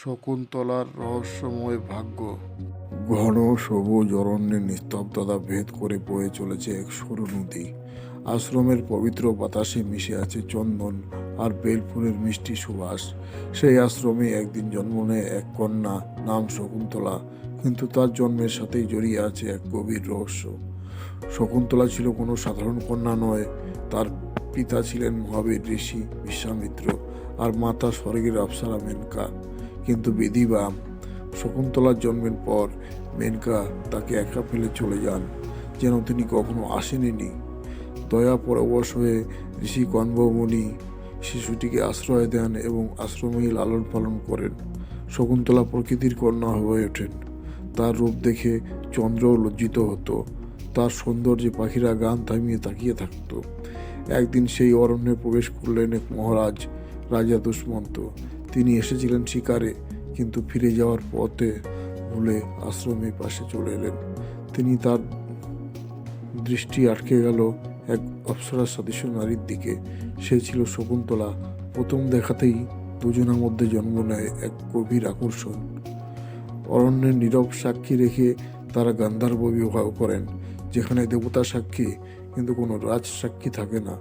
শকুন্তলার রহস্যময় ভাগ্য। ঘন, সবুজ অরণ্যের নিস্তব্ধতা ভেদ করে বয়ে চলেছে এক সরু নদী। আশ্রমের পবিত্র বাতাসে মিশে আছে চন্দন আর বেলফুলের মিষ্টি সুবাস। সেই আশ্রমে একদিন জন্ম নেয় এক কন্যা নাম শকুন্তলা, কিন্তু তার জন্মের সাথেই জড়িয়ে আছে এক গভীর রহস্য। শকুন্তলা ছিল কোনো সাধারণ কন্যা নয়, তার পিতা ছিলেন মহাবীর ঋষি বিশ্বামিত্র আর মাতা স্বর্গের আফসারা মেনকা। কিন্তু বিধি বা শকুন্তলার জন্মের পর মেনকা তাকে একা ফেলে চলে যান, যেন তিনি কখনো আসেননি। দয়া পরবশ হয়ে ঋষি কণ্বমণি শিশুটিকে আশ্রয় দেন এবং আশ্রমেই লালন পালন করেন। শকুন্তলা প্রকৃতির কন্যা হয়ে ওঠেন। তার রূপ দেখে চন্দ্রও লজ্জিত হতো। তার সৌন্দর্যে পাখিরা গান থামিয়ে তাকিয়ে থাকতো। একদিন সেই অরণ্যে প্রবেশ করলেন এক মহারাজ, রাজা দুষ্মন্ত। তিনি এসেছিলেন শিকারে, কিন্তু ফিরে যাওয়ার পথে ভুলে আশ্রমের পাশে চলে এলেন। তিনি তার দৃষ্টি আটকে গেল এক অপ্সরা সদৃশ্য নারীর দিকে। সে ছিল শকুন্তলা। প্রথম দেখাতেই দুজনের মধ্যে জন্ম নেয় এক গভীর আকর্ষণ। অরণ্যের নীরব সাক্ষী রেখে তারা গান্ধার্ব বিবাহ করেন। যেখানে দেবতা সাক্ষী কিন্তু কোনো রাজ সাক্ষী থাকে না।